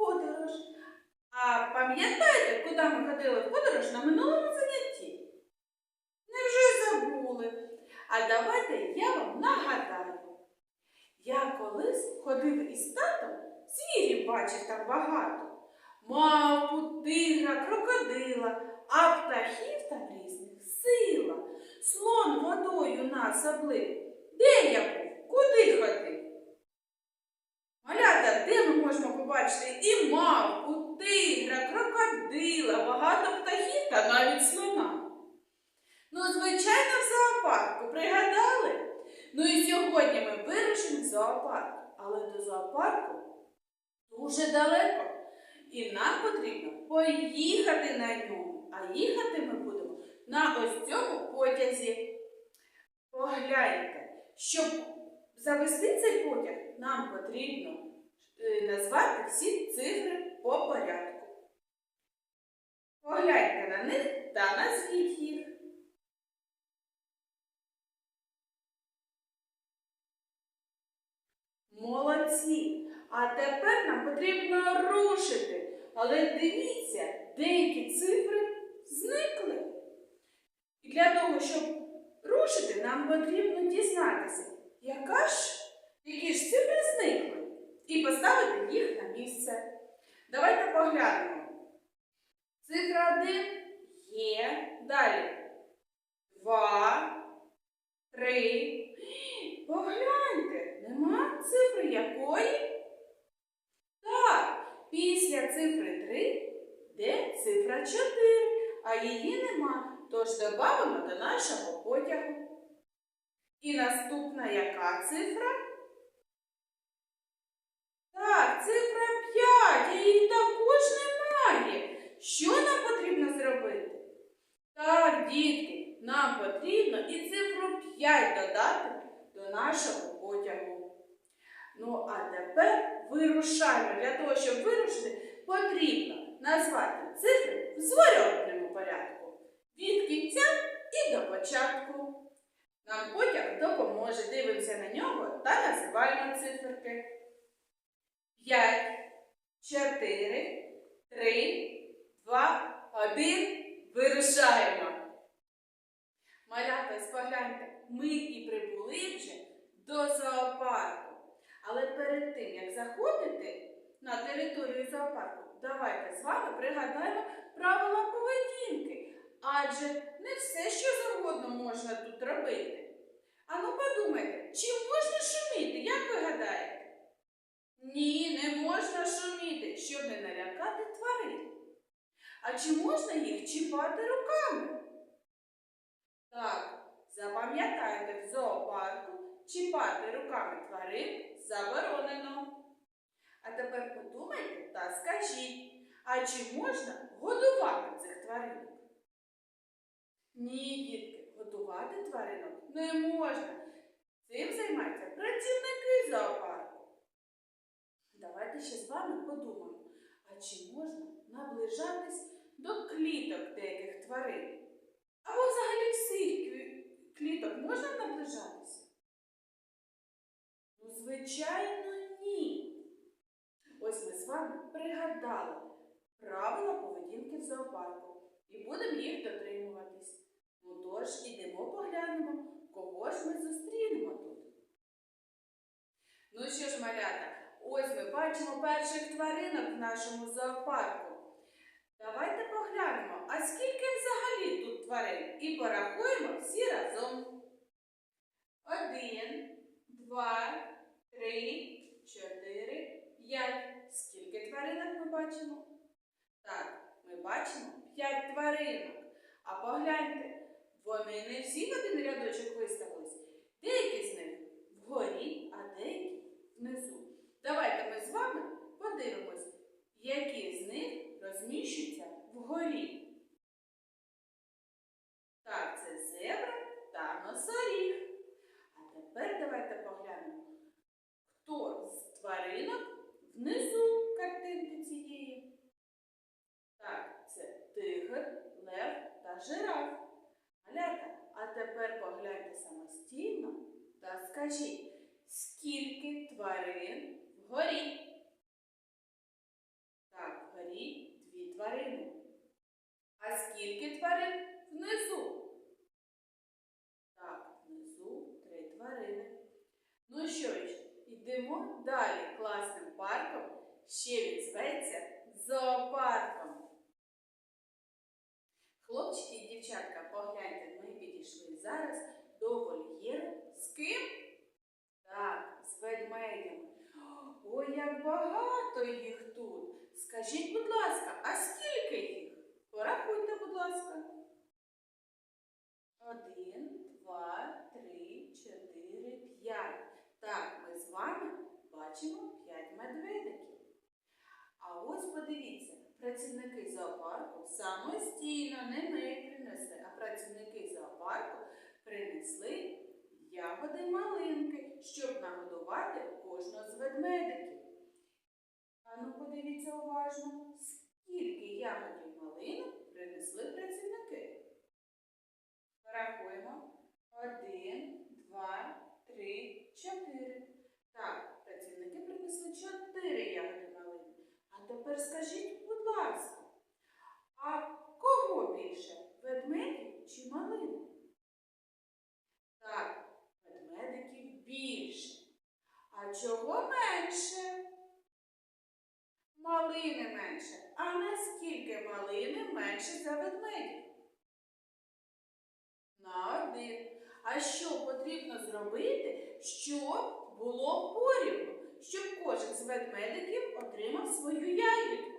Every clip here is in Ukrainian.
подорож. А пам'ятаєте, куди ми ходили в подорож на минулому занятті? Невже забули? А давайте я вам нагадаю. Я колись ходив із татом, звірів бачив там багато. Мавпу, тигра, крокодила, а птахів там різних сила. Слон водою нас облив. Де я був? Куди ходив? Малята, де ми можемо побачити і мавпу, тигра, крокодила, багато птахів та навіть слона. Ну, звичайно, в зоопарку пригадали? Ну і сьогодні ми вирушимо в зоопарк, але до зоопарку дуже далеко. І нам потрібно поїхати на ньому. А їхати ми будемо на ось цьому потязі. Погляньте, щоб завести цей потяг, нам потрібно е, назвати всі цифри по порядку. Погляньте на них та назвіть їх. Молодці! А тепер нам потрібно рушити. Але дивіться, деякі цифри зникли. І для того, щоб рушити, нам потрібно дізнатися, яка ж, які ж цифри зникли, і поставити їх на місце. Давайте поглянемо. Цифра 1 є. Далі. Два, три. Погляньте, нема цифри якої? Так, після цифри 3 де цифра 4, а її нема, тож додамо до нашого потягу. І наступна яка цифра? Так, цифра 5, її також немає. Що нам потрібно зробити? Так, дітки, нам потрібно і цифру 5 додати до нашого потягу. Ну, а тепер вирушаємо. Для того, щоб вирушити, потрібно назвати цифри в зворотному порядку. Від кінця і до початку. Нам потяг допоможе. Дивимося на нього та називаємо циферки. 5, 4, 3, 2, 1. Вирушаємо. Малята, спогляньте, ми і прибули вже до зоопарку. Але перед тим, як заходити на територію зоопарку, давайте з вами пригадаємо правила поведінки. Адже не все, що завгодно можна тут робити. Ану подумайте, чи можна шуміти, як ви гадаєте? Ні, не можна шуміти, щоб не налякати тварин. А чи можна їх чіпати руками? Так, запам'ятайте, в зоопарку чіпати руками тварин заборонено. А тепер подумайте та скажіть, а чи можна годувати цих тваринок? Ні, дітки, годувати тваринок не можна. Цим займаються працівники зоопарку. Давайте ще з вами подумаємо, а чи можна наближатись до кліток деяких тварин? Або взагалі всіх кліток можна наближатися? Ну, звичайно, ні. Ось ми з вами пригадали правила поведінки в зоопарку і будемо їх дотримуватись. Ну тож ідемо поглянемо, кого ж ми зустрінемо тут. Ну що ж, малята, ось ми бачимо перших тваринок в нашому зоопарку. Давайте поглянемо, а скільки взагалі тут тварин? І порахуємо всі разом. Один, два, три, чотири, п'ять. Скільки тваринок ми бачимо? Так, ми бачимо п'ять тваринок. А погляньте, вони не всі в один рядочок виставились. Деякі з них вгорі, а деякі внизу. Давайте ми з вами подивимось, які з них розміщуються вгорі. Так, це зебра та носоріг. А тепер давайте поглянемо, хто з тваринок внизу самостійно та скажіть, скільки тварин вгорі? Так, вгорі дві тварини. А скільки тварин внизу? Так, внизу три тварини. Ну що ж, йдемо далі класним парком ще від. Як багато їх тут. Скажіть, будь ласка, а скільки їх? Порахуйте, будь ласка. Один, два, три, чотири, п'ять. Так, ми з вами бачимо п'ять медведиків. А ось подивіться, працівники зоопарку самостійно не ми принесли, а працівники зоопарку принесли ягоди малинки, щоб нагодувати кожного з ведмедиків. А ну подивіться уважно, скільки ягодів малинок принесли працівники. Рахуємо. Один, два, три, чотири. Так, працівники принесли чотири ягоди малини. А тепер скажіть, будь ласка, а кого більше? Ведмедів чи малини? Так, ведмедиків більше. А чого менше? Малини менше. А наскільки малини менше за ведмедів? На один. А що потрібно зробити, щоб було порівну, щоб кожен з ведмедиків отримав свою ягідку?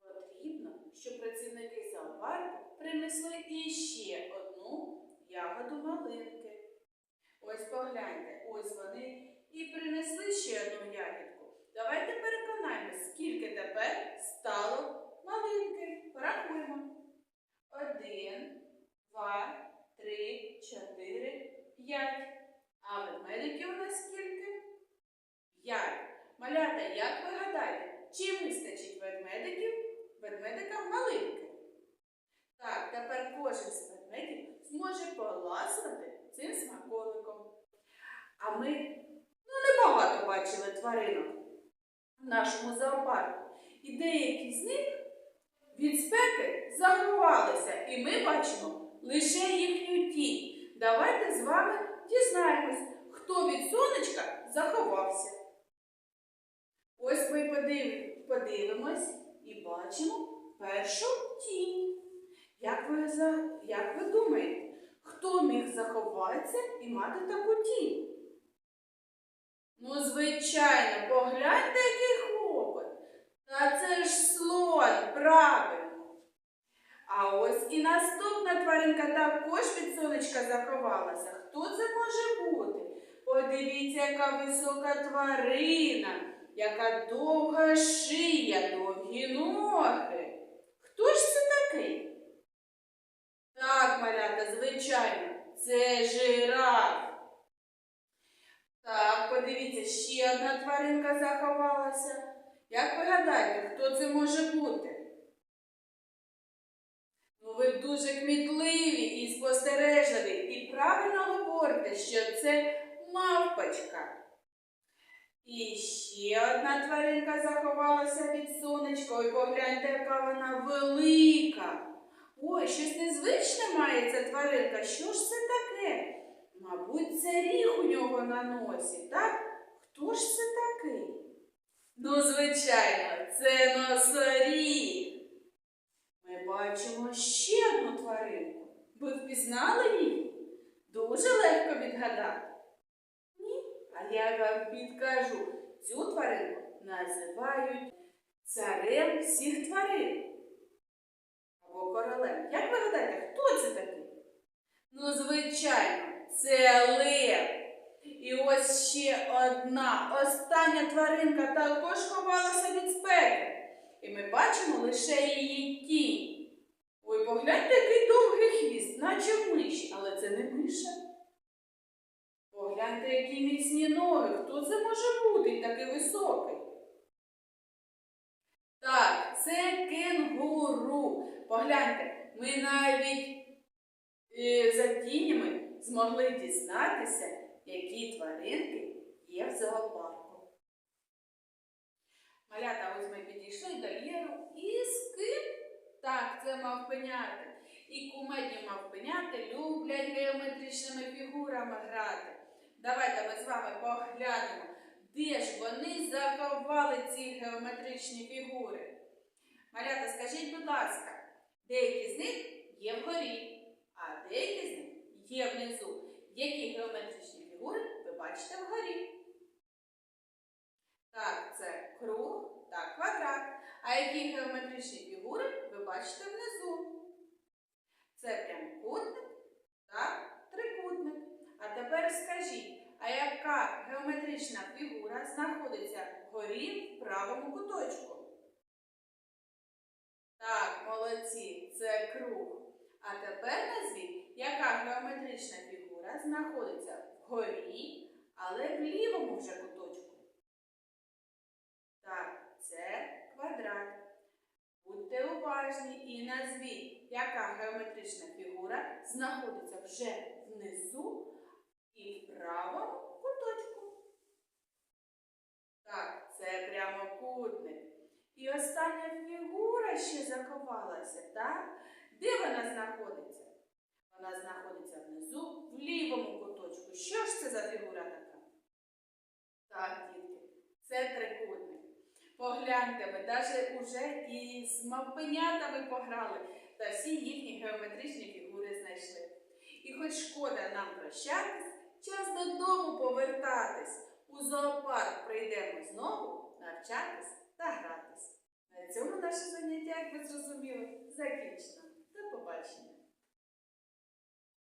Потрібно, щоб працівники зоопарку принесли іще одну ягоду малинки. Ось погляньте, ось вони і принесли ще одну ягідку. Давайте переконаємось, скільки тепер стало малинки. Порахуємо. Один, два, три, чотири, п'ять. А ведмедиків у нас скільки? П'ять. Малята, як ви гадаєте, чи вистачить ведмедиків ведмедикам малинки? Так, тепер кожен з ведмедів зможе поласувати цим смаколиком. А ми ну, небагато бачили тваринок в нашому зоопарку. І деякі з них від спеки заховалися, і ми бачимо лише їхню тінь. Давайте з вами дізнаємось, хто від сонечка заховався. Ось ми подив... подивимось і бачимо першу тінь. Як ви. Як ви думаєте, хто міг заховатися і мати таку тінь? Ну, звичайно, погляньте, який хлопець. Та це ж слон, правильно. А ось і наступна тваринка також від сонечка заховалася. Хто це може бути? Подивіться, яка висока тварина, яка довга шия, довгі ноги. Хто ж це такий? Так, малята, звичайно, це жираф. Так, подивіться, ще одна тваринка заховалася. Як ви гадаєте, хто це може бути? Ну, ви дуже кмітливі і спостережливі, і правильно говорите, що це мавпочка. І ще одна тваринка заховалася від сонечка. Ой, погляньте, яка вона велика. Ой, щось незвичне має ця тваринка. Що ж це таке? Мабуть, це ріг у нього на носі, так? Хто ж це такий? Ну, звичайно, це носоріг. Ми бачимо ще одну тваринку. Ви впізнали її? Дуже легко відгадати. Я вам підкажу, цю тваринку називають царем всіх тварин. Або королем. Як ви гадаєте, хто це такий? Ну, звичайно, це лев. І ось ще одна остання тваринка також ховалася від спеки. І ми бачимо лише її тінь. Ой, погляньте, який довгий хвіст, наче миші, але це не миша. Погляньте, які міцні ноги. Хто це може бути такий високий? Так, це кенгуру. Погляньте, ми навіть е, за тінями змогли дізнатися, які тваринки є в зоопарку. Малята, ось ми підійшли до Лєру. І з ким? Так, це мавпеняти. І кумедні мавпеняти люблять геометричними фігурами грати. Давайте ми з вами поглянемо, Де ж вони заховали ці геометричні фігури? Малята, скажіть, будь ласка, деякі з них є вгорі, а деякі з них є внизу. Які геометричні фігури ви бачите вгорі? Так, це круг та квадрат. А які геометричні фігури ви бачите внизу? Це. А тепер скажіть, а яка геометрична фігура знаходиться вгорі в правому куточку? Так, молодці, це круг. А тепер назвіть, яка геометрична фігура знаходиться вгорі, але в лівому вже куточку. Так, це квадрат. Будьте уважні і назвіть, яка геометрична фігура знаходиться вже внизу і правому куточку. Так, це прямокутник. І остання фігура ще заховалася, так? Де вона знаходиться? Вона знаходиться внизу, в лівому куточку. Що ж це за фігура така? Так, дітки, це трикутник. Погляньте, ви навіть уже і з мавпенятами пограли та всі їхні геометричні фігури знайшли. І хоч шкода нам прощатись, Час додому повертатись. У зоопарк прийдемо знову навчатись та гратись. На цьому наше заняття, як ви зрозуміли, закінчено. До побачення!